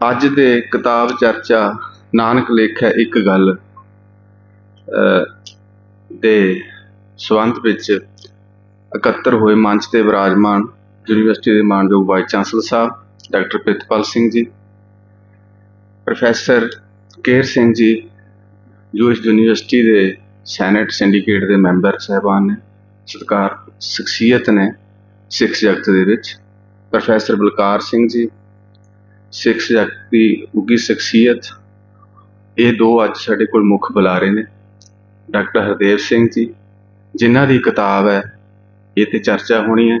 ਅੱਜ ਦੇ ਕਿਤਾਬ ਚਰਚਾ, ਨਾਨਕ ਲੇਖੈ ਇੱਕ ਗੱਲ ਦੇ ਸੰਬੰਧ ਵਿੱਚ ਇਕੱਤਰ ਹੋਏ ਮੰਚ ਤੇ ਵਿਰਾਜਮਾਨ ਯੂਨੀਵਰਸਿਟੀ ਦੇ ਮਾਨਯੋਗ ਵਾਈਸ ਚਾਂਸਲਰ ਸਾਹਿਬ ਡਾਕਟਰ ਪ੍ਰਿਤਪਾਲ ਸਿੰਘ ਜੀ ਪ੍ਰੋਫੈਸਰ ਕੇਰ ਸਿੰਘ ਜੀ, ਜੋ ਇਸ ਯੂਨੀਵਰਸਿਟੀ ਦੇ ਸੈਨੇਟ ਸਿੰਡੀਕੇਟ ਦੇ ਮੈਂਬਰ ਸਹਿਬਾਨ ਨੇ, ਸਤਿਕਾਰ, ਸ਼ਖਸੀਅਤ ਨੇ ਸਿੱਖ ਜਗਤ ਦੇ ਵਿੱਚ। ਪ੍ਰੋਫੈਸਰ ਬਲਕਾਰ ਸਿੰਘ ਜੀ, ਸਿੱਖ ਜਗਤ ਦੀ ਉੱਗੀ ਸ਼ਖਸੀਅਤ, ਇਹ ਦੋ ਅੱਜ ਸਾਡੇ ਕੋਲ ਮੁੱਖ ਬੁਲਾਰੇ ਨੇ। ਡਾਕਟਰ ਹਰਦੇਵ ਸਿੰਘ ਜੀ, ਜਿਨ੍ਹਾਂ ਦੀ ਕਿਤਾਬ ਹੈ, ਇਹ ਤੇ ਚਰਚਾ ਹੋਣੀ ਹੈ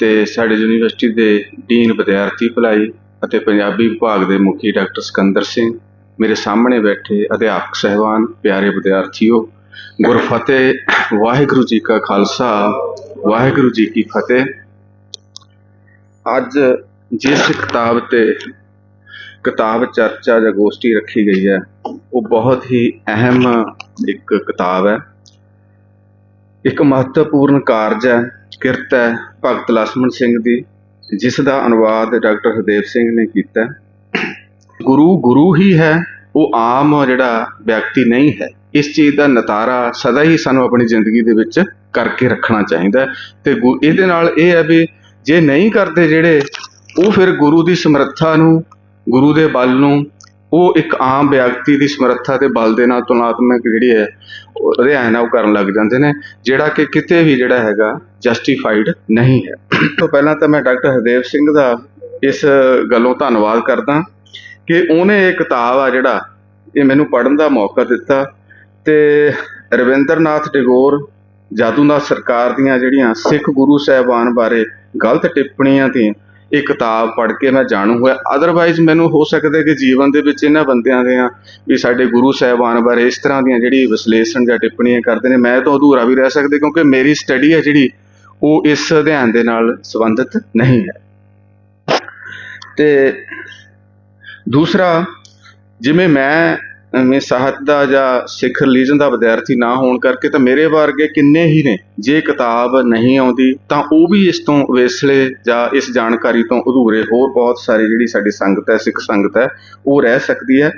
ਤੇ ਸਾਡੇ ਯੂਨੀਵਰਸਿਟੀ ਦੇ ਡੀਨ ਵਿਦਿਆਰਥੀ ਭਲਾਈ ਅਤੇ ਪੰਜਾਬੀ ਵਿਭਾਗ ਦੇ ਮੁਖੀ ਡਾਕਟਰ ਸਿਕੰਦਰ ਸਿੰਘ, ਮੇਰੇ ਸਾਹਮਣੇ ਬੈਠੇ ਅਧਿਆਪਕ ਸਹਿਬਾਨ, ਪਿਆਰੇ ਵਿਦਿਆਰਥੀਓ, ਗੁਰਫਤਿਹ ਵਾਹਿਗੁਰੂ ਜੀ ਕਾ ਖਾਲਸਾ, ਵਾਹਿਗੁਰੂ ਜੀ ਕੀ ਫਤਿਹ। ਅੱਜ ਜਿਸ ਕਿਤਾਬ ਤੇ ਕਿਤਾਬ ਚਰਚਾ ਜਾਂ ਗੋਸ਼ਟੀ ਰੱਖੀ ਗਈ ਹੈ, ਉਹ ਬਹੁਤ ਹੀ ਅਹਿਮ ਇੱਕ ਕਿਤਾਬ ਹੈ। ਇੱਕ ਮਹੱਤਵਪੂਰਨ ਕਾਰਜ ਹੈ, ਕਿਰਤ ਹੈ ਭਗਤ ਲਖਮਣ ਸਿੰਘ ਦੀ। ਜਿਸ ਦਾ ਅਨੁਵਾਦ ਡਾਕਟਰ ਹਰਦੇਵ ਸਿੰਘ ਨੇ ਕੀਤਾ। ਗੁਰੂ ਗੁਰੂ ਹੀ ਹੈ, ਉਹ ਆਮ ਜਿਹੜਾ ਵਿਅਕਤੀ ਨਹੀਂ ਹੈ। ਇਸ ਚੀਜ਼ ਦਾ ਨਤਾਰਾ ਸਦਾ ਹੀ ਸਾਨੂੰ ਆਪਣੀ ਜ਼ਿੰਦਗੀ ਦੇ ਵਿੱਚ ਕਰਕੇ ਰੱਖਣਾ ਚਾਹੀਦਾ ਹੈ। ਤੇ ਗੁ- ਇਹਦੇ ਨਾਲ ਇਹ ਹੈ ਵੀ ਜੇ ਨਹੀਂ ਕਰਦੇ ਜਿਹੜੇ, ਉਹ ਫਿਰ ਗੁਰੂ ਦੀ ਸਮਰੱਥਾ ਨੂੰ, ਗੁਰੂ ਦੇ ਬਲ ਨੂੰ, ਉਹ ਇੱਕ ਆਮ ਵਿਅਕਤੀ ਦੀ ਸਮਰੱਥਾ ਤੇ ਬਲ ਦੇ ਨਾਲ ਤੁਲਨਾਤਮਕ ਜਿਹੜੀ ਹੈ, ਉਹ ਅਧਿਐਨ ਆ, ਉਹ ਕਰਨ ਲੱਗ ਜਾਂਦੇ ਨੇ, ਜਿਹੜਾ ਕਿ ਕਿਤੇ ਵੀ ਜਿਹੜਾ ਹੈਗਾ ਜਸਟੀਫਾਈਡ ਨਹੀਂ ਹੈ। ਤੋਂ ਪਹਿਲਾਂ ਤਾਂ ਮੈਂ ਡਾਕਟਰ ਹਰਦੇਵ ਸਿੰਘ ਦਾ ਇਸ ਗੱਲੋਂ ਧੰਨਵਾਦ ਕਰਦਾ ਕਿ ਉਹਨੇ ਇਹ ਕਿਤਾਬ ਆ ਜਿਹੜਾ ਇਹ ਮੈਨੂੰ ਪੜ੍ਹਨ ਦਾ ਮੌਕਾ ਦਿੱਤਾ ਤੇ ਰਵਿੰਦਰਨਾਥ ਟੈਗੋਰ ਜਾਦੂਨਾਥ ਸਰਕਾਰ ਦੀਆਂ ਜਿਹੜੀਆਂ ਸਿੱਖ ਗੁਰੂ ਸਾਹਿਬਾਨ ਬਾਰੇ ਗਲਤ ਟਿੱਪਣੀਆਂ ਤੇ ਇਹ ਕਿਤਾਬ ਪੜ੍ਹ ਕੇ ਮੈਂ ਜਾਣੂ ਹੋਇਆ। ਅਦਰਵਾਈਜ਼ ਮੈਨੂੰ ਹੋ ਸਕਦਾ ਕਿ ਜੀਵਨ ਦੇ ਵਿੱਚ ਇਹਨਾਂ ਬੰਦਿਆਂ ਦੇ ਆ ਵੀ ਸਾਡੇ ਗੁਰੂ ਸਾਹਿਬਾਨ ਬਾਰੇ ਇਸ ਤਰ੍ਹਾਂ ਦੀਆਂ ਜਿਹੜੀ ਵਿਸ਼ਲੇਸ਼ਣ ਜਾਂ ਟਿੱਪਣੀਆਂ ਕਰਦੇ ਨੇ, ਮੈਂ ਤਾਂ ਅਧੂਰਾ ਵੀ ਰਹਿ ਸਕਦਾ ਕਿਉਂਕਿ ਮੇਰੀ ਸਟੱਡੀ ਹੈ ਜਿਹੜੀ ਉਹ ਇਸ ਅਧਿਐਨ ਦੇ ਨਾਲ ਸੰਬੰਧਿਤ ਨਹੀਂ ਹੈ। ਤੇ ਦੂਸਰਾ, ਜਿਵੇਂ ਮੈਂ ਮੈਂ ਸਾਹਿਤ ਦਾ ਜਾਂ ਸਿੱਖ ਰਿਲੀਜਨ ਦਾ ਵਿਦਿਆਰਥੀ ਨਾ ਹੋਣ ਕਰਕੇ ਤਾਂ ਮੇਰੇ ਵਰਗੇ ਕਿੰਨੇ ਹੀ ਨੇ, ਜੇ ਕਿਤਾਬ ਨਹੀਂ ਆਉਂਦੀ ਤਾਂ ਉਹ ਵੀ ਇਸ ਤੋਂ ਵੇਸਲੇ ਜਾਂ ਇਸ ਜਾਣਕਾਰੀ ਤੋਂ ਅਧੂਰੇ ਹੋਰ ਬਹੁਤ ਸਾਰੀ ਜਿਹੜੀ ਸਾਡੀ ਸੰਗਤ ਹੈ, ਸਿੱਖ ਸੰਗਤ ਹੈ, ਉਹ ਰਹਿ ਸਕਦੀ ਹੈ।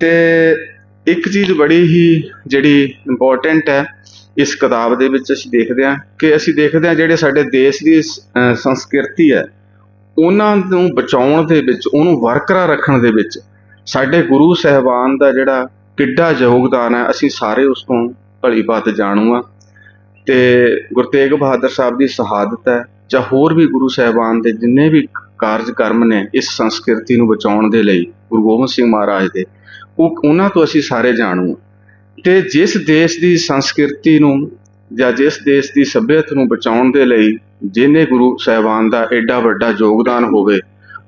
ਤੇ ਇੱਕ ਚੀਜ਼ ਬੜੀ ਹੀ ਜਿਹੜੀ ਇੰਪੋਰਟੈਂਟ ਹੈ, ਇਸ ਕਿਤਾਬ ਦੇ ਵਿੱਚ ਅਸੀਂ ਦੇਖਦੇ ਹਾਂ ਕਿ ਅਸੀਂ ਦੇਖਦੇ ਹਾਂ ਜਿਹੜੇ ਸਾਡੇ ਦੇਸ਼ ਦੀ ਸੰਸਕ੍ਰਿਤੀ ਹੈ, ਉਹਨਾਂ ਨੂੰ ਬਚਾਉਣ ਦੇ ਵਿੱਚ, ਉਹਨੂੰ ਵਰਕਰਾਰ ਰੱਖਣ ਦੇ ਵਿੱਚ ਸਾਡੇ ਗੁਰੂ ਸਾਹਿਬਾਨ ਦਾ ਜਿਹੜਾ ਕਿੱਡਾ ਯੋਗਦਾਨ ਹੈ, ਅਸੀਂ ਸਾਰੇ ਉਸ ਤੋਂ ਭਲੀ ਬਾਤ ਜਾਣੂ ਆ ਤੇ ਗੁਰੂ ਤੇਗ ਬਹਾਦਰ ਸਾਹਿਬ ਦੀ ਸ਼ਹਾਦਤ ਹੈ, ਜਾਂ ਹੋਰ ਵੀ ਗੁਰੂ ਸਾਹਿਬਾਨ ਦੇ ਜਿੰਨੇ ਵੀ ਕਾਰਜਕਰਮ ਨੇ ਇਸ ਸੰਸਕ੍ਰਿਤੀ ਨੂੰ ਬਚਾਉਣ ਦੇ ਲਈ, ਗੁਰੂ ਗੋਬਿੰਦ ਸਿੰਘ ਮਹਾਰਾਜ ਦੇ ਉਹ ਉਹਨਾਂ ਤੋਂ ਅਸੀਂ ਸਾਰੇ ਜਾਣੂ ਹਾਂ। ਤੇ ਜਿਸ ਦੇਸ਼ ਦੀ ਸੰਸਕ੍ਰਿਤੀ ਨੂੰ ਜਾਂ ਜਿਸ ਦੇਸ਼ ਦੀ ਸੱਭਿਅਤਾ ਨੂੰ ਬਚਾਉਣ ਦੇ ਲਈ ਜਿਹਨੇ ਗੁਰੂ ਸਾਹਿਬਾਨ ਦਾ ਐਡਾ ਵੱਡਾ ਯੋਗਦਾਨ ਹੋਵੇ,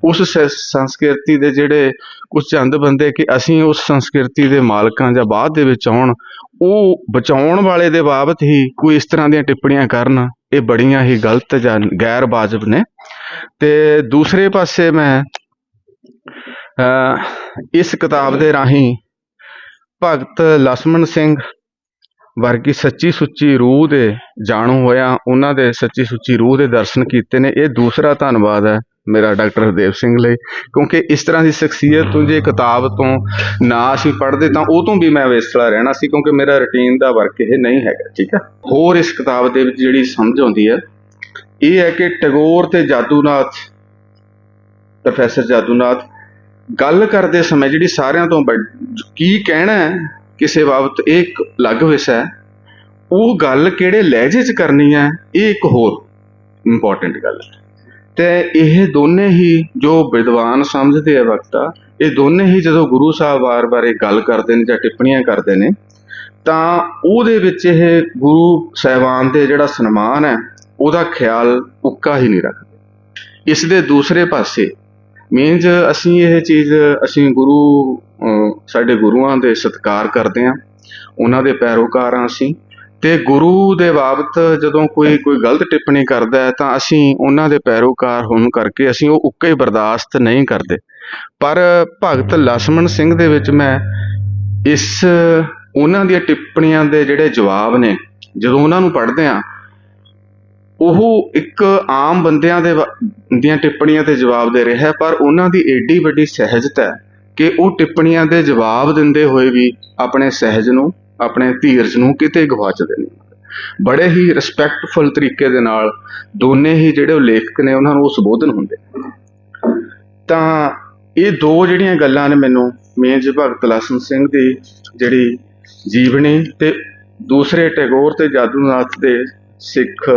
ਉਸ ਸੰਸਕ੍ਰਿਤੀ ਦੇ ਜਿਹੜੇ ਕੁਝ ਚੰਦ ਬੰਦੇ ਕਿ ਅਸੀਂ ਉਸ ਸੰਸਕ੍ਰਿਤੀ ਦੇ ਮਾਲਕਾਂ ਜਾਂ ਬਾਅਦ ਦੇ ਵਿੱਚ ਆਉਣ, ਉਹ ਬਚਾਉਣ ਵਾਲੇ ਦੇ ਬਾਬਤ ਹੀ ਕੋਈ ਇਸ ਤਰ੍ਹਾਂ ਦੀਆਂ ਟਿੱਪਣੀਆਂ ਕਰਨ, ਇਹ ਬੜੀਆਂ ਹੀ ਗਲਤ ਜਾਂ ਗੈਰ ਵਾਜਬ ਨੇ। ਤੇ ਦੂਸਰੇ ਪਾਸੇ ਮੈਂ ਇਸ ਕਿਤਾਬ ਦੇ ਰਾਹੀਂ ਭਗਤ ਲਸਮਣ ਸਿੰਘ ਵਰਗੀ ਸੱਚੀ ਸੁੱਚੀ ਰੂਹ ਦੇ ਜਾਣੂ ਹੋਇਆ ਉਹਨਾਂ ਦੇ ਸੱਚੀ ਸੁੱਚੀ ਰੂਹ ਦੇ ਦਰਸ਼ਨ ਕੀਤੇ ਨੇ। ਇਹ ਦੂਸਰਾ ਧੰਨਵਾਦ ਹੈ ਮੇਰਾ ਡਾਕਟਰ ਹਰਦੇਵ ਸਿੰਘ ਲਈ, ਕਿਉਂਕਿ ਇਸ ਤਰ੍ਹਾਂ ਦੀ ਸ਼ਖਸੀਅਤ ਤੋਂ ਜੇ ਕਿਤਾਬ ਤੋਂ ਨਾ ਅਸੀਂ ਪੜ੍ਹਦੇ ਤਾਂ ਉਹ ਤੋਂ ਵੀ ਮੈਂ ਵੇਸਲਾ ਰਹਿਣਾ ਸੀ, ਕਿਉਂਕਿ ਮੇਰਾ ਰੁਟੀਨ ਦਾ ਵਰਕ ਇਹ ਨਹੀਂ ਹੈਗਾ, ਠੀਕ ਹੈ ਹੋਰ ਇਸ ਕਿਤਾਬ ਦੇ ਵਿੱਚ ਜਿਹੜੀ ਸਮਝ ਆਉਂਦੀ ਹੈ, ਇਹ ਹੈ ਕਿ ਟੈਗੋਰ ਤੇ ਜਾਦੂਨਾਥ, ਪ੍ਰੋਫੈਸਰ ਜਾਦੂਨਾਥ ਗੱਲ ਕਰਦੇ ਸਮੇਂ ਜਿਹੜੀ ਸਾਰਿਆਂ ਤੋਂ ਵੱਡ- ਕੀ ਕਹਿਣਾ ਹੈ ਕਿਸੇ ਬਾਬਤ ਇਹ ਇੱਕ ਅਲੱਗ ਵਿਸ਼ਾ ਹੈ। ਉਹ ਗੱਲ ਕਿਹੜੇ ਲਹਿਜੇ 'ਚ ਕਰਨੀ ਹੈ, ਇਹ ਇੱਕ ਹੋਰ ਇੰਪੋਰਟੈਂਟ ਗੱਲ ਹੈ। ਤੇ ਇਹ ਦੋਨੇ ਹੀ ਜੋ ਵਿਦਵਾਨ ਸਮਝਦੇ ਆ ਵਕਤਾ, ਇਹ ਦੋਨੇ ਹੀ ਜਦੋਂ ਗੁਰੂ ਸਾਹਿਬ ਵਾਰ ਬਾਰੇ ਗੱਲ ਕਰਦੇ ਨੇ ਜਾਂ ਟਿੱਪਣੀਆਂ ਕਰਦੇ ਨੇ, ਤਾਂ ਉਹਦੇ ਵਿੱਚ ਇਹ ਗੁਰੂ ਸਾਹਿਬਾਨ ਦੇ ਜਿਹੜਾ ਸਨਮਾਨ ਹੈ, ਉਹਦਾ ਖਿਆਲ ਉੱਕਾ ਹੀ ਨਹੀਂ ਰੱਖਦੇ। ਇਸ ਦੇ ਦੂਸਰੇ ਪਾਸੇ ਮੀਨਜ਼ ਅਸੀਂ ਇਹ ਚੀਜ਼ ਅਸੀਂ ਗੁਰੂ ਸਾਡੇ ਗੁਰੂਆਂ ਦੇ ਸਤਿਕਾਰ ਕਰਦੇ ਹਾਂ, ਉਹਨਾਂ ਦੇ ਪੈਰੋਕਾਰ ਹਾਂ ਅਸੀਂ। ਤੇ ਗੁਰੂ ਦੇ ਬਾਬਤ ਜਦੋਂ ਕੋਈ ਕੋਈ ਗਲਤ ਟਿੱਪਣੀ ਕਰਦਾ ਹੈ ਤਾਂ ਅਸੀਂ ਉਹਨਾਂ ਦੇ ਪੈਰੋਕਾਰ ਹੋਣ ਕਰਕੇ ਅਸੀਂ ਉਹ ਉੱਕੇ ਹੀ ਬਰਦਾਸ਼ਤ ਨਹੀਂ ਕਰਦੇ। ਪਰ ਭਗਤ ਲਛਮਣ ਸਿੰਘ ਦੇ ਵਿੱਚ ਮੈਂ ਇਸ, ਉਹਨਾਂ ਦੀਆਂ ਟਿੱਪਣੀਆਂ ਦੇ ਜਿਹੜੇ ਜਵਾਬ ਨੇ, ਜਦੋਂ ਉਹਨਾਂ ਨੂੰ ਪੜ੍ਹਦੇ ਆ ਉਹ ਇੱਕ ਆਮ ਬੰਦਿਆਂ ਦੇ ਵ- ਦੀਆਂ ਟਿੱਪਣੀਆਂ ਤੇ ਜਵਾਬ ਦੇ ਰਿਹਾ ਪਰ ਉਹਨਾਂ ਦੀ ਏਡੀ ਵੱਡੀ ਸਹਿਜਤਾ ਹੈ ਕਿ ਉਹ ਟਿੱਪਣੀਆਂ ਦੇ ਜਵਾਬ ਦਿੰਦੇ ਹੋਏ ਵੀ ਆਪਣੇ ਸਹਿਜ ਨੂੰ, ਆਪਣੇ ਧੀਰਜ ਨੂੰ ਕਿਤੇ ਗਵਾਚਦੇ ਨਹੀਂ। ਬੜੇ ਹੀ ਰਿਸਪੈਕਟਫੁਲ ਤਰੀਕੇ ਦੇ ਨਾਲ ਦੋਨੇ ਹੀ ਜਿਹੜੇ ਉਹ ਲੇਖਕ ਨੇ, ਉਹਨਾਂ ਨੂੰ ਉਹ ਸੰਬੋਧਨ ਹੁੰਦੇ ਤਾਂ ਇਹ ਦੋ ਜਿਹੜੀਆਂ ਗੱਲਾਂ ਨੇ ਮੈਨੂੰ ਮੇਜ ਭਗਤ ਲਸਨ ਸਿੰਘ ਦੀ ਜਿਹੜੀ ਜੀਵਨੀ ਤੇ ਦੂਸਰੇ ਟੈਗੋਰ ਤੇ ਜਾਦੂਨਾਥ ਦੇ ਸਿੱਖ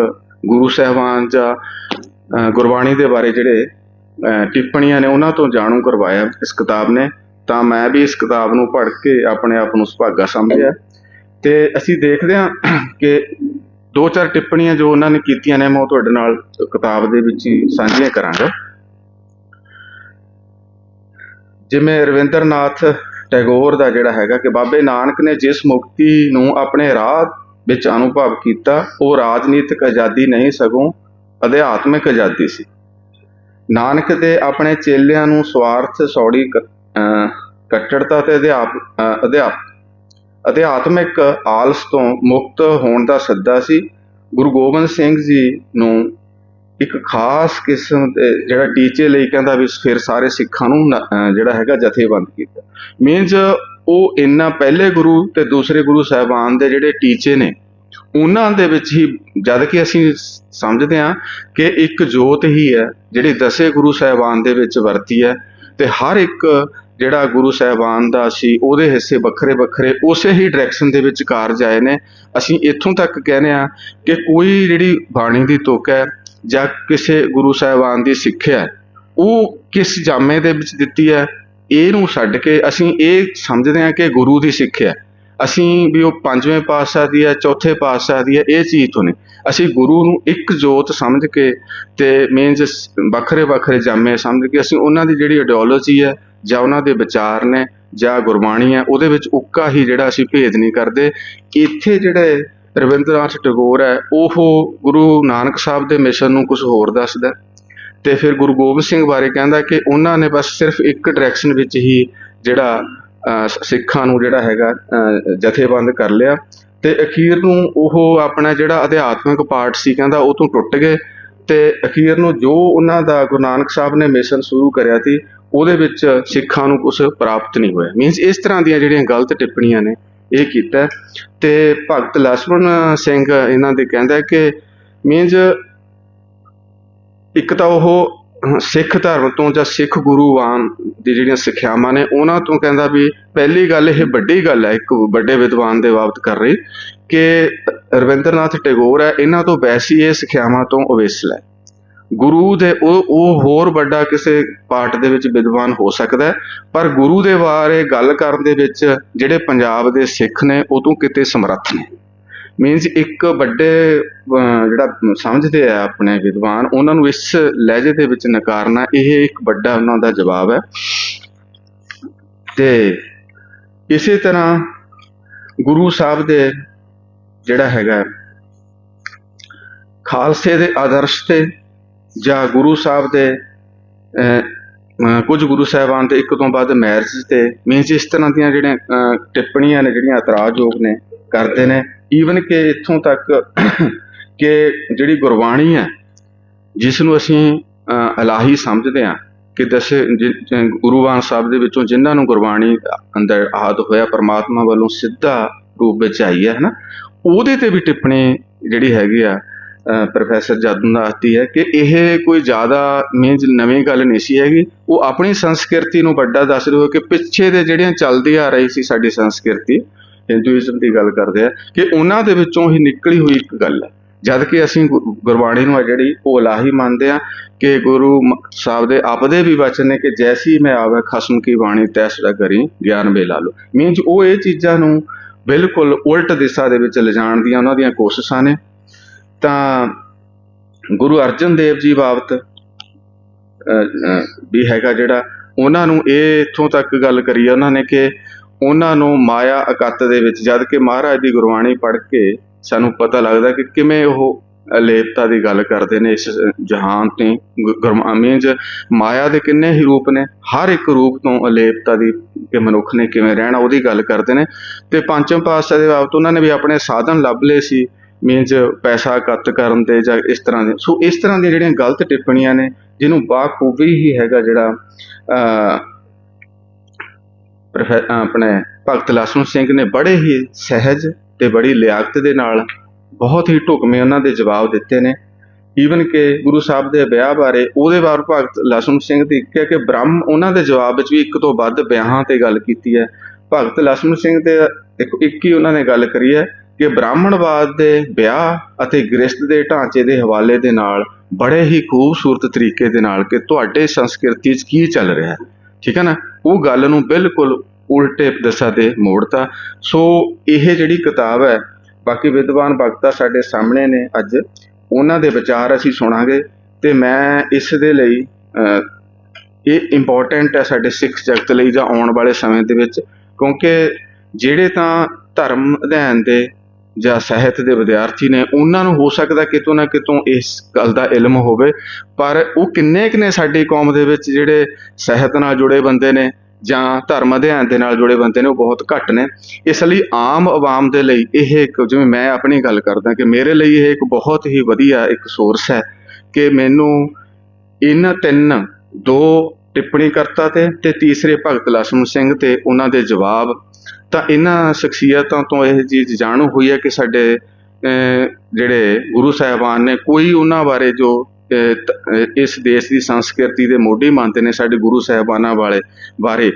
ਗੁਰੂ ਸਾਹਿਬਾਨ ਜਾਂ ਗੁਰਬਾਣੀ ਦੇ ਬਾਰੇ ਜਿਹੜੇ ਟਿੱਪਣੀਆਂ ਨੇ ਉਹਨਾਂ ਤੋਂ ਜਾਣੂ ਕਰਵਾਇਆ ਇਸ ਕਿਤਾਬ ਨੇ। ਤਾਂ ਮੈਂ ਵੀ ਇਸ ਕਿਤਾਬ ਨੂੰ ਪੜ੍ਹ ਕੇ ਆਪਣੇ ਆਪ ਨੂੰ ਸੁਭਾਗਾ ਸਮਝਿਆ। ਤੇ ਅਸੀਂ ਦੇਖਦੇ ਹਾਂ ਕਿ ਦੋ ਚਾਰ ਟਿੱਪਣੀਆਂ ਜੋ ਉਹਨਾਂ ਨੇ ਕੀਤੀਆਂ ਨੇ, ਮੈਂ ਉਹ ਤੁਹਾਡੇ ਨਾਲ ਕਿਤਾਬ ਦੇ ਵਿੱਚ ਹੀ ਸਾਂਝੀਆਂ ਕਰਾਂਗਾ। ਜਿਵੇਂ ਰਵਿੰਦਰਨਾਥ ਟੈਗੋਰ ਦਾ ਜਿਹੜਾ ਹੈਗਾ ਕਿ ਬਾਬੇ ਨਾਨਕ ਨੇ ਜਿਸ ਮੁਕਤੀ ਨੂੰ ਆਪਣੇ ਰਾਹ ਵਿੱਚ ਅਨੁਭਵ ਕੀਤਾ, ਉਹ ਰਾਜਨੀਤਿਕ ਆਜ਼ਾਦੀ ਨਹੀਂ ਸਗੋਂ ਅਧਿਆਤਮਿਕ ਆਜ਼ਾਦੀ ਸੀ। ਨਾਨਕ ਦੇ ਆਪਣੇ ਚੇਲਿਆਂ ਨੂੰ ਸਵਾਰਥ, ਸੌੜੀ ਕੱਟੜਤਾ ਤੇ ਅਧਿਆਪ, ਅਹ ਅਧਿਆਪ ਅਧਿਆਤਮਿਕ ਆਲਸ ਤੋਂ ਮੁਕਤ ਹੋਣ ਦਾ ਸੱਦਾ ਸੀ। ਗੁਰੂ ਗੋਬਿੰਦ ਸਿੰਘ ਜੀ ਨੂੰ ਇੱਕ ਖਾਸ ਕਿਸਮ ਦੇ ਜਿਹੜਾ ਟੀਚੇ ਲਈ ਕਹਿੰਦਾ ਵੀ ਫਿਰ ਸਾਰੇ ਸਿੱਖਾਂ ਨੂੰ ਜਿਹੜਾ ਹੈਗਾ ਜਥੇਬੰਦ ਕੀਤਾ। ਮੀਨਸ ਉਹ ਇਹਨਾਂ ਪਹਿਲੇ ਗੁਰੂ ਤੇ ਦੂਸਰੇ ਗੁਰੂ ਸਾਹਿਬਾਨ ਦੇ ਜਿਹੜੇ ਟੀਚੇ ਨੇ, ਉਹਨਾਂ ਦੇ ਵਿੱਚ ਹੀ ਜਦ ਕਿ ਅਸੀਂ ਸਮਝਦੇ ਹਾਂ ਕਿ ਇੱਕ ਜੋਤ ਹੀ ਹੈ, ਜਿਹੜੀ ਦਸੇ ਗੁਰੂ ਸਾਹਿਬਾਨ ਦੇ ਵਿੱਚ ਵਰਤੀ ਹੈ ਤੇ ਹਰ ਇੱਕ ਜਿਹੜਾ ਗੁਰੂ ਸਾਹਿਬਾਨ ਦਾ ਸੀ, ਉਹਦੇ ਹਿੱਸੇ ਵੱਖਰੇ ਵੱਖਰੇ ਉਸੇ ਹੀ ਡਾਇਰੈਕਸ਼ਨ ਦੇ ਵਿੱਚ ਕਾਰਜ ਆਏ ਨੇ। ਅਸੀਂ ਇੱਥੋਂ ਤੱਕ ਕਹਿੰਦੇ ਆ ਕਿ ਕੋਈ ਜਿਹੜੀ ਬਾਣੀ ਦੀ ਤੁਕ ਹੈ ਜਾਂ ਕਿਸੇ ਗੁਰੂ ਸਾਹਿਬਾਨ ਦੀ ਸਿੱਖਿਆ ਉਹ ਕਿਸ ਜਾਮੇ ਦੇ ਵਿੱਚ ਦਿੱਤੀ ਹੈ ਇਹਨੂੰ ਛੱਡ ਕੇ ਅਸੀਂ ਇਹ ਸਮਝਦੇ ਹਾਂ ਕਿ ਗੁਰੂ ਦੀ ਸਿੱਖਿਆ ਅਸੀਂ ਵੀ ਉਹ ਪੰਜਵੇਂ ਪਾਤਸ਼ਾਹ ਦੀ ਹੈ, ਚੌਥੇ ਪਾਤਸ਼ਾਹ ਦੀ ਹੈ, ਇਹ ਚੀਜ਼ ਤੋਂ ਨਹੀਂ। ਅਸੀਂ ਗੁਰੂ ਨੂੰ ਇੱਕ ਜੋਤ ਸਮਝ ਕੇ ਤੇ ਮੀਨਸ ਵੱਖਰੇ ਵੱਖਰੇ ਜਾਮੇ ਸਮਝ ਕੇ ਅਸੀਂ ਉਹਨਾਂ ਦੀ ਜਿਹੜੀ ਆਈਡੀਓਲੋਜੀ ਹੈ ਜਾਂ ਉਹਨਾਂ ਦੇ ਵਿਚਾਰ ਨੇ ਜਾਂ ਗੁਰਬਾਣੀ ਹੈ, ਉਹਦੇ ਵਿੱਚ ਉੱਕਾ ਹੀ ਜਿਹੜਾ ਅਸੀਂ ਭੇਦ ਨਹੀਂ ਕਰਦੇ। ਇੱਥੇ ਜਿਹੜੇ ਰਵਿੰਦਰਨਾਥ ਟੈਗੋਰ ਹੈ, ਉਹ ਗੁਰੂ ਨਾਨਕ ਸਾਹਿਬ ਦੇ ਮਿਸ਼ਨ ਨੂੰ ਕੁਝ ਹੋਰ ਦੱਸਦਾ ਤੇ ਫਿਰ ਗੁਰੂ ਗੋਬਿੰਦ ਸਿੰਘ ਬਾਰੇ ਕਹਿੰਦਾ ਕਿ ਉਹਨਾਂ ਨੇ ਬਸ ਸਿਰਫ ਇੱਕ ਡਾਇਰੈਕਸ਼ਨ ਵਿੱਚ ਹੀ ਜਿਹੜਾ ਸ- ਸਿੱਖਾਂ ਨੂੰ ਜਿਹੜਾ ਹੈਗਾ ਜਥੇਬੰਦ ਕਰ ਲਿਆ ਤੇ ਅਖੀਰ ਨੂੰ ਉਹ ਆਪਣਾ ਜਿਹੜਾ ਅਧਿਆਤਮਿਕ ਪਾਰਟ ਸੀ ਕਹਿੰਦਾ ਉਹ ਤੋਂ ਟੁੱਟ ਗਏ ਤੇ ਅਖੀਰ ਨੂੰ ਜੋ ਉਹਨਾਂ ਦਾ ਗੁਰੂ ਨਾਨਕ ਸਾਹਿਬ ਨੇ ਮਿਸ਼ਨ ਸ਼ੁਰੂ ਕਰਿਆ ਸੀ, ਉਹਦੇ ਵਿੱਚ ਸਿੱਖਾਂ ਨੂੰ ਕੁਝ ਪ੍ਰਾਪਤ ਨਹੀਂ ਹੋਇਆ ਮੀਨਸ ਇਸ ਤਰ੍ਹਾਂ ਦੀਆਂ ਜਿਹੜੀਆਂ ਗਲਤ ਟਿੱਪਣੀਆਂ ਨੇ, ਇਹ ਕੀਤਾ ਹੈ। ਤੇ ਭਗਤ ਲਛਮਣ ਸਿੰਘ ਇਹਨਾਂ ਦੇ ਕਹਿੰਦਾ ਕਿ ਮੀਨਸ ਇੱਕ ਤਾਂ ਉਹ ਸਿੱਖ ਧਰਮ ਤੋਂ ਜਾਂ ਸਿੱਖ ਗੁਰੂਵਾਨ ਦੀ ਜਿਹੜੀਆਂ ਸਿੱਖਿਆਵਾਂ ਨੇ, ਉਹਨਾਂ ਤੋਂ ਕਹਿੰਦਾ ਵੀ ਪਹਿਲੀ ਗੱਲ ਇਹ ਵੱਡੀ ਗੱਲ ਹੈ, ਇੱਕ ਵੱਡੇ ਵਿਦਵਾਨ ਦੇ ਬਾਬਤ ਕਰ ਰਹੀ, ਕਿ ਰਵਿੰਦਰਨਾਥ ਟੈਗੋਰ ਹੈ, ਇਹਨਾਂ ਤੋਂ ਵੈਸੀ ਇਹ ਸਿੱਖਿਆਵਾਂ ਤੋਂ ਅਵੇਸਲ ਹੈ। ਗੁਰੂ ਦੇ ਉਹ ਉਹ ਹੋਰ ਵੱਡਾ ਕਿਸੇ ਪਾਠ ਦੇ ਵਿੱਚ ਵਿਦਵਾਨ ਹੋ ਸਕਦਾ ਪਰ ਗੁਰੂ ਦੇ ਬਾਰੇ ਗੱਲ ਕਰਨ ਦੇ ਵਿੱਚ ਜਿਹੜੇ ਪੰਜਾਬ ਦੇ ਸਿੱਖ ਨੇ, ਉਹ ਤੋਂ ਕਿਤੇ ਸਮਰੱਥ ਨੇ ਮੀਨਸ ਇੱਕ ਵੱਡੇ ਜਿਹੜਾ ਸਮਝਦੇ ਆ ਆਪਣੇ ਵਿਦਵਾਨ, ਉਹਨਾਂ ਨੂੰ ਇਸ ਲਹਿਜੇ ਦੇ ਵਿੱਚ ਨਕਾਰਨਾ, ਇਹ ਇੱਕ ਵੱਡਾ ਉਹਨਾਂ ਦਾ ਜਵਾਬ ਹੈ। ਤੇ ਇਸੇ ਤਰ੍ਹਾਂ ਗੁਰੂ ਸਾਹਿਬ ਦੇ ਜਿਹੜਾ ਹੈਗਾ, ਖਾਲਸੇ ਦੇ ਆਦਰਸ਼ ਤੇ ਜਾਂ ਗੁਰੂ ਸਾਹਿਬ ਦੇ ਕੁਝ ਗੁਰੂ ਸਾਹਿਬਾਨ ਤੇ, ਇੱਕ ਤੋਂ ਬਾਅਦ ਮੈਰਿਜ ਤੇ ਮੀਨਸ ਇਸ ਤਰ੍ਹਾਂ ਦੀਆਂ ਜਿਹੜੀਆਂ ਟਿੱਪਣੀਆਂ ਨੇ, ਜਿਹੜੀਆਂ ਇਤਰਾਜ਼ਯੋਗ ਨੇ ਕਰਦੇ ਨੇ। ਈਵਨ ਕਿ ਇੱਥੋਂ ਤੱਕ ਕਿ ਜਿਹੜੀ ਗੁਰਬਾਣੀ ਹੈ, ਜਿਸ ਨੂੰ ਅਸੀਂ ਅਲਾਹੀ ਸਮਝਦੇ ਹਾਂ, ਕਿ ਦਸੇ ਜਿ- ਜਿ- ਗੁਰੂਵਾਨ ਸਾਹਿਬ ਦੇ ਵਿੱਚੋਂ ਜਿਨ੍ਹਾਂ ਨੂੰ ਗੁਰਬਾਣੀ ਅੰਦਰ ਆਦ ਹੋਇਆ, ਪਰਮਾਤਮਾ ਵੱਲੋਂ ਸਿੱਧਾ ਰੂਪ ਵਿੱਚ ਆਈ ਹੈ, ਹਨਾ? ਉਹਦੇ ਤੇ ਵੀ ਟਿੱਪਣੀ ਜਿਹੜੀ ਹੈਗੀ ਆ ਪ੍ਰੋਫੈਸਰ ਪ੍ਰੋਫੈਸਰ ਜਾਦੂਨਾਥ ਦੀ ਹੈ ਕਿ ਇਹ ਕੋਈ ਜ਼ਿਆਦਾ ਮੀਨਸ ਨਵੀਂ ਗੱਲ ਨਹੀਂ ਸੀ ਹੈਗੀ। ਉਹ ਆਪਣੀ ਸੰਸਕ੍ਰਿਤੀ ਨੂੰ ਵੱਡਾ ਦੱਸ ਰਹੇ ਹੋ ਕਿ ਪਿੱਛੇ ਦੇ ਜਿਹੜੀਆਂ ਚੱਲਦੀ ਆ ਰਹੀ ਸੀ ਸਾਡੀ ਸੰਸਕ੍ਰਿਤੀ ਹਿੰਦੂਇਜ਼ਮ ਦੀ ਗੱਲ ਕਰਦੇ ਆ, ਕਿ ਉਹਨਾਂ ਦੇ ਵਿੱਚੋਂ ਹੀ ਨਿਕਲੀ ਹੋਈ ਇੱਕ ਗੱਲ ਹੈ। ਜਦ ਕਿ ਅਸੀਂ ਗੁ- ਗੁਰਬਾਣੀ ਨੂੰ ਆ ਜਿਹੜੀ ਉਹ ਇਲਾਹੀ ਮੰਨਦੇ ਆ ਕਿ ਗੁਰੂ ਸਾਹਿਬ ਦੇ ਆਪਦੇ ਵੀ ਵਚਨ ਨੇ ਕਿ ਜੈਸੀ ਮੈਂ ਆਵੇ ਖਸਮ ਕੀ ਬਾਣੀ ਤੈਸ ਦਾ ਕਰੀ, ਗਿਆਨ ਬੇ ਲਾ ਲੋ ਮੀਨਸ ਉਹ ਇਹ ਚੀਜ਼ਾਂ ਨੂੰ ਬਿਲਕੁਲ ਉਲਟ ਦਿਸ਼ਾ ਦੇ ਵਿੱਚ ਲਿਜਾਣ ਦੀਆਂ ਉਹਨਾਂ ਦੀਆਂ ਕੋਸ਼ਿਸ਼ਾਂ ਨੇ। ਤਾਂ ਗੁਰੂ ਅਰਜਨ ਦੇਵ ਜੀ ਬਾਬਤ ਵੀ ਹੈਗਾ ਜਿਹੜਾ, ਉਹਨਾਂ ਨੂੰ ਇਹ ਇੱਥੋਂ ਤੱਕ ਗੱਲ ਕਰੀ ਆ ਉਹਨਾਂ ਨੇ ਕਿ ਉਹਨਾਂ ਨੂੰ ਮਾਇਆ ਇਕੱਤ ਦੇ ਵਿੱਚ, ਜਦ ਕਿ ਮਹਾਰਾਜ ਦੀ ਗੁਰਬਾਣੀ ਪੜ੍ਹ ਕੇ ਸਾਨੂੰ ਪਤਾ ਲੱਗਦਾ ਕਿ ਕਿਵੇਂ ਉਹ ਅਲੇਪਤਾ ਦੀ ਗੱਲ ਕਰਦੇ ਨੇ, ਇਸ ਜਹਾਨ ਤੇ ਗੁਰਮਾਮੇ ਚ ਮਾਇਆ ਦੇ ਕਿੰਨੇ ਹੀ ਰੂਪ ਨੇ, ਹਰ ਇੱਕ ਰੂਪ ਤੋਂ ਅਲੇਪਤਾ ਦੀ ਕਿ ਮਨੁੱਖ ਨੇ ਕਿਵੇਂ ਰਹਿਣਾ ਉਹਦੀ ਗੱਲ ਕਰਦੇ ਨੇ। ਤੇ ਪੰਚਮ ਪਾਤਸ਼ਾਹ ਦੇ ਬਾਬਤ ਉਹਨਾਂ ਨੇ ਵੀ ਆਪਣੇ ਸਾਧਨ ਲੱਭ ਲਏ ਸੀ, ਮੀਨਜ਼ ਪੈਸਾ ਇਕੱਤ ਕਰਨ ਤੇ ਜਾਂ ਇਸ ਤਰ੍ਹਾਂ ਦੇ, ਸੋ ਇਸ ਤਰ੍ਹਾਂ ਦੀਆਂ ਜਿਹੜੀਆਂ ਗਲਤ ਟਿੱਪਣੀਆਂ ਨੇ, ਜਿਹਨੂੰ ਬਾਖੂਬੀ ਹੀ ਹੈਗਾ ਜਿਹੜਾ ਆਪਣੇ ਭਗਤ ਲਸਣ ਸਿੰਘ ਨੇ ਬੜੇ ਹੀ ਸਹਿਜ ਤੇ ਬੜੀ ਲਿਆਕਤ ਦੇ ਨਾਲ ਬਹੁਤ ਹੀ ਢੁਕਵੇਂ ਉਹਨਾਂ ਦੇ ਜਵਾਬ ਦਿੱਤੇ ਨੇ। ਈਵਨ ਕਿ ਗੁਰੂ ਸਾਹਿਬ ਦੇ ਵਿਆਹ ਬਾਰੇ ਉਹਦੇ ਬਾਰੇ ਭਗਤ ਲਸਣ ਸਿੰਘ ਦੀ ਕਿਹਾ ਕਿ ਬ੍ਰਹਮ ਉਹਨਾਂ ਦੇ ਜਵਾਬ ਵਿੱਚ ਵੀ ਇੱਕ ਤੋਂ ਵੱਧ ਵਿਆਹਾਂ ਤੇ ਗੱਲ ਕੀਤੀ ਹੈ। ਭਗਤ ਲਸਣ ਸਿੰਘ ਤੇ ਇੱਕ ਹੀ ਉਹਨਾਂ ਨੇ ਗੱਲ ਕਰੀ ਹੈ ਕਿ ਬ੍ਰਾਹਮਣਵਾਦ ਦੇ ਵਿਆਹ ਅਤੇ ਗ੍ਰਸਥ ਦੇ ਢਾਂਚੇ ਦੇ ਹਵਾਲੇ ਦੇ ਨਾਲ ਬੜੇ ਹੀ ਖੂਬਸੂਰਤ ਤਰੀਕੇ ਦੇ ਨਾਲ ਕਿ ਤੁਹਾਡੇ ਸੰਸਕ੍ਰਿਤੀ 'ਚ ਕੀ ਚੱਲ ਰਿਹਾ ਹੈ। ਠੀਕ ਹੈ ਨਾ? ਉਹ ਗੱਲ ਨੂੰ ਬਿਲਕੁਲ ਉਲਟੇ ਦਿਸ਼ਾ ਤੇ ਮੋੜਤਾ। ਸੋ ਇਹ ਜਿਹੜੀ ਕਿਤਾਬ ਹੈ, ਬਾਕੀ ਵਿਦਵਾਨ ਭਗਤਾ ਸਾਡੇ ਸਾਹਮਣੇ ਨੇ ਅੱਜ। ਉਹਨਾਂ ਦੇ ਵਿਚਾਰ ਅਸੀਂ ਸੁਣਾਂਗੇ ਤੇ ਮੈਂ ਇਸ ਦੇ ਲਈ ਇਹ ਇੰਪੋਰਟੈਂਟ ਹੈ ਸਾਡੇ ਸਿੱਖ ਜਗਤ ਲਈ ਜਾਂ ਆਉਣ ਵਾਲੇ ਸਮੇਂ ਦੇ ਵਿੱਚ। ਕਿਉਂਕਿ ਜਿਹੜੇ ਤਾਂ ਧਰਮ ਅਧਿਐਨ ਦੇ ਜਾਂ ਸਾਹਿਤ ਦੇ ਵਿਦਿਆਰਥੀ ਨੇ, ਉਹਨਾਂ ਨੂੰ ਹੋ ਸਕਦਾ ਕਿਤੋਂ ਨਾ ਕਿਤੋਂ ਇਸ ਗੱਲ ਦਾ ਇਲਮ ਹੋਵੇ, ਪਰ ਉਹ ਕਿੰਨੇ ਕਿ ਨੇ ਸਾਡੀ ਕੌਮ ਦੇ ਵਿੱਚ ਜਿਹੜੇ ਸਾਹਿਤ ਨਾਲ ਜੁੜੇ ਬੰਦੇ ਨੇ ਜਾਂ ਧਰਮ ਅਧਿਐਨ ਦੇ ਨਾਲ ਜੁੜੇ ਬੰਦੇ ਨੇ, ਉਹ ਬਹੁਤ ਘੱਟ ਨੇ। ਇਸ ਲਈ ਆਮ ਆਵਾਮ ਦੇ ਲਈ ਇਹ ਇੱਕ, ਜਿਵੇਂ ਮੈਂ ਆਪਣੀ ਗੱਲ ਕਰਦਾ ਕਿ ਮੇਰੇ ਲਈ ਇਹ ਇੱਕ ਬਹੁਤ ਹੀ ਵਧੀਆ ਇੱਕ ਸੋਰਸ ਹੈ ਕਿ ਮੈਨੂੰ ਇਹਨਾਂ ਤਿੰਨ, ਦੋ ਟਿੱਪਣੀ ਕਰਤਾ ਤੇ ਤੇ ਤੀਸਰੇ ਭਗਤ ਲਸਮ ਸਿੰਘ ਤੇ ਉਹਨਾਂ ਦੇ ਜਵਾਬ ਤਾਂ ਇਹਨਾਂ ਸ਼ਖਸੀਅਤਾਂ ਤੋਂ ਇਹ ਚੀਜ਼ ਜਾਣੂ ਹੋਈ ਹੈ ਕਿ ਸਾਡੇ ਜਿਹੜੇ ਗੁਰੂ ਸਾਹਿਬਾਨ ਨੇ ਕੋਈ ਉਹਨਾਂ ਬਾਰੇ ਜੋ ਇਸ ਦੇਸ਼ ਦੀ ਸੰਸਕ੍ਰਿਤੀ ਦੇ ਮੋਢੀ ਮੰਨਦੇ ਨੇ ਸਾਡੇ ਗੁਰੂ ਸਾਹਿਬਾਨਾਂ ਵਾਲੇ ਬਾਰੇ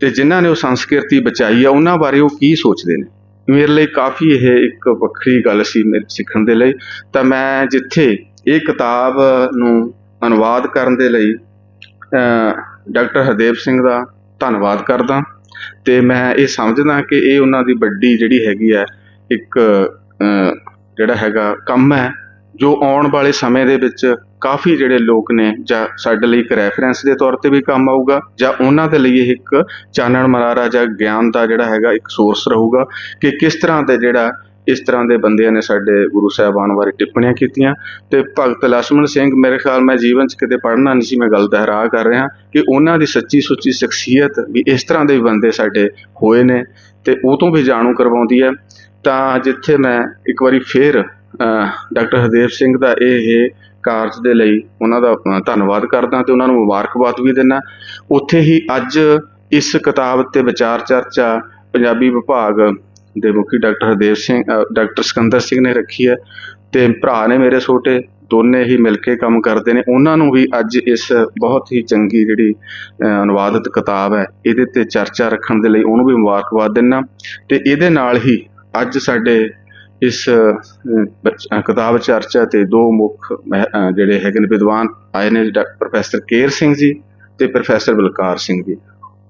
ਤੇ ਜਿਨ੍ਹਾਂ ਨੇ ਉਹ ਸੰਸਕ੍ਰਿਤੀ ਬਚਾਈ ਆ, ਉਹਨਾਂ ਬਾਰੇ ਉਹ ਕੀ ਸੋਚਦੇ ਨੇ? ਮੇਰੇ ਲਈ ਕਾਫੀ ਇਹ ਇੱਕ ਵੱਖਰੀ ਗੱਲ ਸੀ ਮੇਰੇ ਸਿੱਖਣ ਦੇ ਲਈ। ਤਾਂ ਮੈਂ ਜਿੱਥੇ ਇਹ ਕਿਤਾਬ ਨੂੰ ਅਨੁਵਾਦ ਕਰਨ ਦੇ ਲਈ ਡਾਕਟਰ ਹਰਦੇਵ ਸਿੰਘ ਦਾ ਧੰਨਵਾਦ ਕਰਦਾ। ਤੇ ਮੈਂ ਇਹ ਸਮਝਦਾ ਕਿ ਇਹ ਉਹਨਾਂ ਦੀ ਵੱਡੀ ਜਿਹੜੀ ਹੈਗੀ ਹੈ ਇੱਕ ਅਹ, ਜਿਹੜਾ ਹੈਗਾ ਕੰਮ ਹੈ ਜੋ ਆਉਣ ਵਾਲੇ ਸਮੇਂ ਦੇ ਵਿੱਚ ਕਾਫੀ ਜਿਹੜੇ ਲੋਕ ਨੇ ਜਾਂ ਸਾਡੇ ਲਈ ਇੱਕ ਰੈਫਰੈਂਸ ਦੇ ਤੌਰ ਤੇ ਵੀ ਕੰਮ ਆਊਗਾ ਜਾਂ ਉਹਨਾਂ ਦੇ ਲਈ ਇਹ ਇੱਕ ਚਾਨਣ ਮਰਾਰਾ ਜਾਂ ਗਿਆਨ ਦਾ ਜਿਹੜਾ ਹੈਗਾ ਇੱਕ ਸੋਰਸ ਰਹੂਗਾ ਕਿ ਕਿਸ ਤਰ੍ਹਾਂ ਦੇ ਜਿਹੜਾ ਇਸ ਤਰ੍ਹਾਂ ਦੇ ਬੰਦਿਆਂ ਨੇ ਸਾਡੇ ਗੁਰੂ ਸਾਹਿਬਾਨ ਬਾਰੇ ਟਿੱਪਣੀਆਂ ਕੀਤੀਆਂ ਤੇ ਭਗਤ ਲਛਮਣ ਸਿੰਘ ਮੇਰੇ ਖਿਆਲ ਮੈਂ ਜੀਵਨ 'ਚ ਕਿਤੇ ਪੜ੍ਹਨਾ ਨਹੀਂ ਸੀ, ਮੈਂ ਗੱਲ ਦੁਹਰਾ ਕਰ ਰਿਹਾ ਕਿ ਉਹਨਾਂ ਦੀ ਸੱਚੀ ਸੁੱਚੀ ਸ਼ਖਸੀਅਤ ਵੀ ਇਸ ਤਰ੍ਹਾਂ ਦੇ ਬੰਦੇ ਸਾਡੇ ਹੋਏ ਨੇ ਤੇ ਉਹ ਤੋਂ ਵੀ ਜਾਣੂ ਕਰਵਾਉਂਦੀ ਹੈ। ਤਾਂ ਜਿੱਥੇ ਮੈਂ ਇੱਕ ਵਾਰੀ ਫੇਰ ਡਾਕਟਰ ਹਰਦੇਵ ਸਿੰਘ ਦਾ ਇਹ ਕਾਰਜ ਦੇ ਲਈ ਉਹਨਾਂ ਦਾ ਧੰਨਵਾਦ ਕਰਦਾ ਤੇ ਉਹਨਾਂ ਨੂੰ ਮੁਬਾਰਕਬਾਦ ਵੀ ਦਿੰਦਾ। ਉੱਥੇ ਹੀ ਅੱਜ ਇਸ ਕਿਤਾਬ ਤੇ ਵਿਚਾਰ ਚਰਚਾ ਪੰਜਾਬੀ ਵਿਭਾਗ ਦੇ ਮੁਖੀ ਡਾਕਟਰ ਹਰਦੇਵ ਸਿੰਘ ਡਾਕਟਰ ਸਿਕੰਦਰ ਸਿੰਘ ਨੇ ਰੱਖੀ ਹੈ ਤੇ ਭਰਾ ਨੇ ਮੇਰੇ ਛੋਟੇ ਦੋਨੇ ਹੀ ਮਿਲ ਕੇ ਕੰਮ ਕਰਦੇ ਨੇ। ਉਹਨਾਂ ਨੂੰ ਵੀ ਅੱਜ ਇਸ ਬਹੁਤ ਹੀ ਚੰਗੀ ਜਿਹੜੀ ਅਹ, ਅਨੁਵਾਦਿਤ ਕਿਤਾਬ ਹੈ ਇਹਦੇ ਤੇ ਚਰਚਾ ਰੱਖਣ ਦੇ ਲਈ ਉਹਨੂੰ ਵੀ ਮੁਬਾਰਕਬਾਦ ਦਿੰਦਾ ਤੇ ਇਹਦੇ ਨਾਲ ਹੀ ਅੱਜ ਸਾਡੇ ਇਸ ਕਿਤਾਬ ਚਰਚਾ ਤੇ ਦੋ ਮੁੱਖ ਮਹਿ- ਜਿਹੜੇ ਹੈਗੇ ਨੇ ਵਿਦਵਾਨ ਆਏ ਨੇ ਡਾ- ਪ੍ਰੋਫੈਸਰ ਕੇਰ ਸਿੰਘ ਜੀ ਤੇ ਪ੍ਰੋਫੈਸਰ ਬਲਕਾਰ ਸਿੰਘ ਜੀ।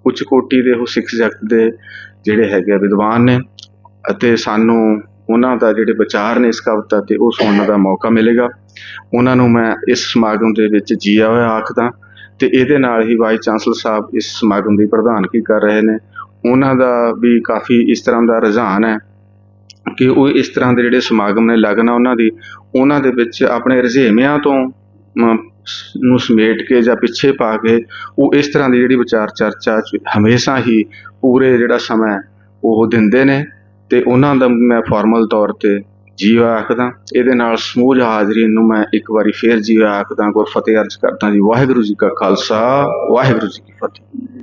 ਉੱਚ ਕੋਟੀ ਦੇ ਉਹ ਸਿੱਖ ਜਗਤ ਦੇ ਜਿਹੜੇ ਹੈਗੇ ਆ ਵਿਦਵਾਨ ਨੇ ਅਤੇ ਸਾਨੂੰ ਉਹਨਾਂ ਦਾ ਜਿਹੜੇ ਵਿਚਾਰ ਨੇ ਇਸ ਕਵਿਤਾ ਤੇ, ਉਹ ਸੁਣਨ ਦਾ ਮੌਕਾ ਮਿਲੇਗਾ। ਉਹਨਾਂ ਨੂੰ ਮੈਂ ਇਸ ਸਮਾਗਮ ਦੇ ਵਿੱਚ ਜੀਆ ਹੋਇਆ ਆਖਦਾ। ਤੇ ਇਹਦੇ ਨਾਲ ਹੀ ਵਾਈਸ ਚਾਂਸਲਰ ਸਾਹਿਬ ਇਸ ਸਮਾਗਮ ਦੀ ਪ੍ਰਧਾਨਗੀ ਕਰ ਰਹੇ ਨੇ। ਉਹਨਾਂ ਦਾ ਵੀ ਕਾਫੀ ਇਸ ਤਰ੍ਹਾਂ ਦਾ ਰੁਝਾਨ ਹੈ ਕਿ ਉਹ ਇਸ ਤਰ੍ਹਾਂ ਦੇ ਜਿਹੜੇ ਸਮਾਗਮ ਨੇ ਲੱਗਣਾ ਉਹਨਾਂ ਦੀ, ਉਹਨਾਂ ਦੇ ਵਿੱਚ ਆਪਣੇ ਰੁਝੇਵਿਆਂ ਤੋਂ ਨੂੰ ਸਮੇਟ ਕੇ ਜਾਂ ਪਿੱਛੇ ਪਾ ਕੇ ਉਹ ਇਸ ਤਰ੍ਹਾਂ ਦੀ ਜਿਹੜੀ ਵਿਚਾਰ ਚਰਚਾ ਹਮੇਸ਼ਾ ਹੀ ਪੂਰੇ ਜਿਹੜਾ ਸਮਾਂ ਉਹ ਦਿੰਦੇ ਨੇ। ਅਤੇ ਉਹਨਾਂ ਦਾ ਮੈਂ ਫੋਰਮਲ ਤੌਰ ਤੇ ਜੀਵਾ ਆਖਦਾ। ਇਹਦੇ ਨਾਲ ਸਮੂਹ ਹਾਜ਼ਰੀਨ ਨੂੰ ਮੈਂ ਇੱਕ ਵਾਰੀ ਫੇਰ ਜੀਵਾ ਆਖਦਾ ਗੁਰ ਫਤਿਹ ਅਰਜ਼ ਕਰਦਾ ਜੀ, ਵਾਹਿਗੁਰੂ ਜੀ ਕਾ ਖਾਲਸਾ, ਵਾਹਿਗੁਰੂ ਜੀ ਕੀ ਫਤਿਹ।